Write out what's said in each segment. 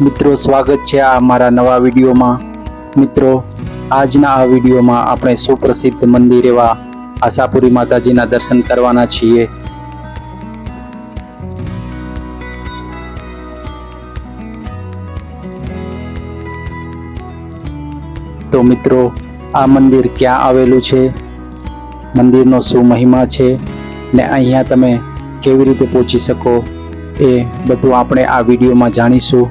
મિત્રો, સ્વાગત છે આ મારા નવા વિડીયોમાં. મિત્રો, આજના આ વિડીયોમાં આપણે સુપ્રસિદ્ધ મંદિર એવા આશાપુરી માતાજીના દર્શન કરવાના છીએ. તો મિત્રો, આ મંદિર ક્યાં આવેલું છે? મંદિરનો શું મહિમા છે? ને અહીંયા તમે કેવી રીતે પહોંચી શકો? એ બધું આપણે આ વિડીયોમાં જાણીશું.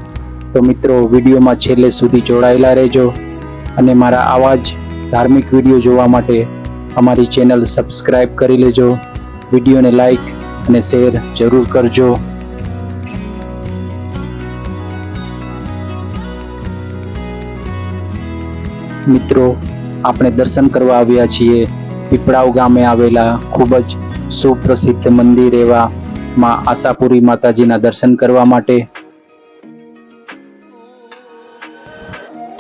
તો મિત્રો, વિડીયોમાં છેલ્લે સુધી જોડાયેલા રહેજો અને મારા આવા જ ધાર્મિક વીડિયો જોવા માટે અમારી ચેનલ સબસ્ક્રાઈબ કરી લેજો. વિડીયોને લાઈક અને શેર જરૂર કરજો. મિત્રો, આપણે દર્શન કરવા આવ્યા છીએ. પીપળાવ ગામે આવેલા ખૂબ જ સુપ્રસિદ્ધ મંદિર એવા માં આશાપુરી માતાજીના દર્શન કરવા માટે.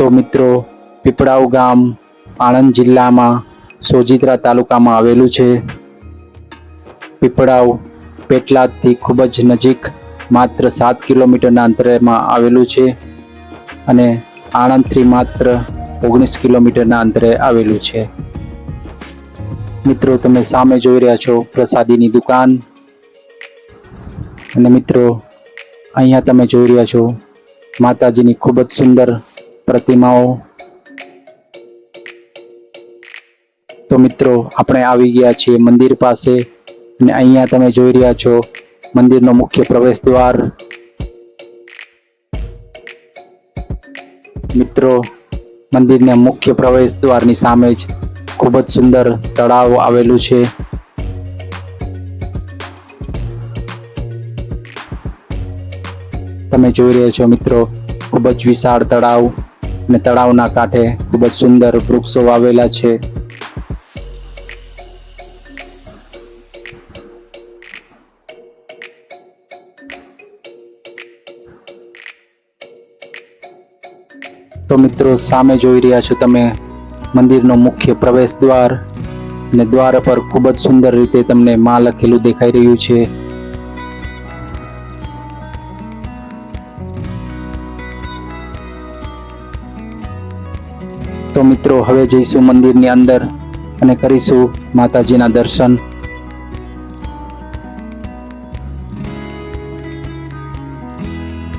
તો મિત્રો, પીપળાવ ગામ, આણંદ જિલ્લામાં સોજિત્રા તાલુકામાં આવેલું છે. પીપળાવ પેટલાદથી ખૂબ જ નજીક માત્ર સાત કિલોમીટરના અંતરેમાં આવેલું છે અને આણંદથી માત્ર ઓગણીસ કિલોમીટરના અંતરે આવેલું છે. મિત્રો, તમે સામે જોઈ રહ્યા છો પ્રસાદીની દુકાન. અને મિત્રો, અહીંયા તમે જોઈ રહ્યા છો માતાજીની ખૂબ જ સુંદર પ્રતિમાઓ. તો મિત્રો, આપણે આવી ગયા છીએ મંદિર પાસે અને અહીંયા તમે જોઈ રહ્યા છો મંદિરનો મુખ્ય પ્રવેશ દ્વાર. મિત્રો, મંદિરના મુખ્ય પ્રવેશ દ્વારની સામે જ ખૂબ જ સુંદર તળાવ આવેલું છે. તમે જોઈ રહ્યા છો મિત્રો, ખૂબ જ વિશાળ તળાવ. અને તળાવના કાંઠે ખૂબ જ સુંદર વૃક્ષો વાવેલા છે. તો મિત્રો, સામે જોઈ રહ્યા છો તમે મંદિરનો મુખ્ય પ્રવેશ દ્વાર અને દ્વાર પર ખૂબ જ સુંદર રીતે તમને માં લખેલું દેખાઈ રહ્યું છે. તો મિત્રો, હવે જઈશું મંદિરની અંદર અને કરીશું માતાજીના દર્શન.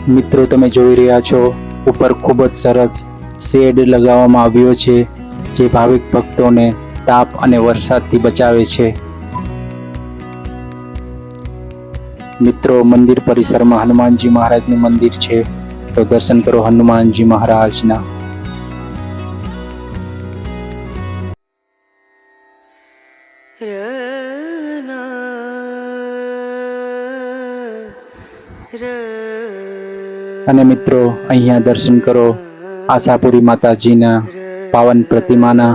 મિત્રો, તમે જોઈ રહ્યા છો, ઉપર ખૂબ જ સરસ શેડ લગાવવામાં આવ્યો છે, જે ભાવિક ભક્તોને તાપ અને વરસાદથી બચાવે છે. મિત્રો, મંદિર પરિસરમાં હનુમાનજી મહારાજનું મંદિર છે, તો દર્શન કરો હનુમાનજી મહારાજના. અને મિત્રો અહીંયા દર્શન કરો આશાપુરી માતાજીના પાવન પ્રતિમાના.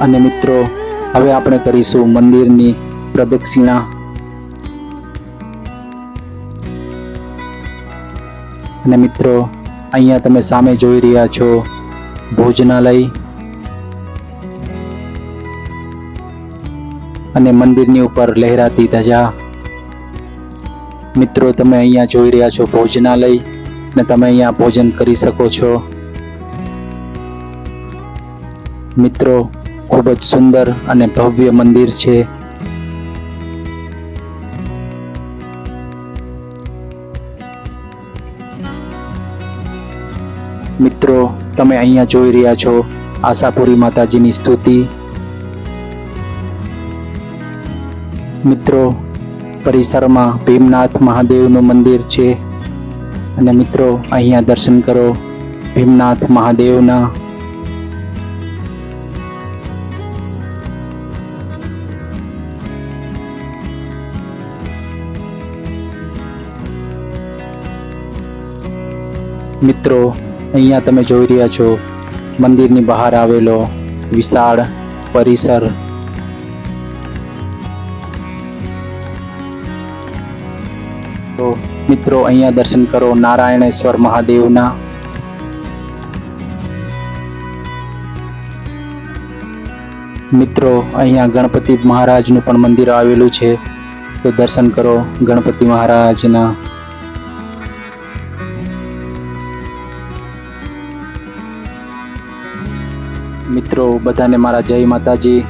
અને મિત્રો હવે આપણે કરીશું મંદિરની પ્રદક્ષિણા. અને મિત્રો, અહીંયા તમે સામે જોઈ રહ્યા છો ભોજનાલય અને મંદિરની ઉપર લહેરાતી ધજા. મિત્રો, તમે અહીંયા જોઈ રહ્યા છો ભોજનાલય ને તમે અહીંયા ભોજન કરી શકો છો. મિત્રો, ખૂબ જ સુંદર અને ભવ્ય મંદિર છે. મિત્રો, તમે અહીંયા જોઈ રહ્યા છો આશાપુરી માતાજીની સ્તુતિ. મિત્રો, પરિસરમાં ભીમનાથ મહાદેવનું મંદિર છે. અને મિત્રો, અહીંયા દર્શન કરો ભીમનાથ મહાદેવના. મિત્રો અહીંયા તમે જોઈ રહ્યા છો, મંદિરની બહાર આવેલો વિશાળ પરિસર. તો મિત્રો, અહીંયા દર્શન કરો નારાયણેશ્વર મહાદેવના. મિત્રો, અહીંયા ગણપતિ મહારાજનું પણ મંદિર આવેલું છે. તો દર્શન કરો ગણપતિ મહારાજના. મિત્રો બધાને મારા જય માતાજી.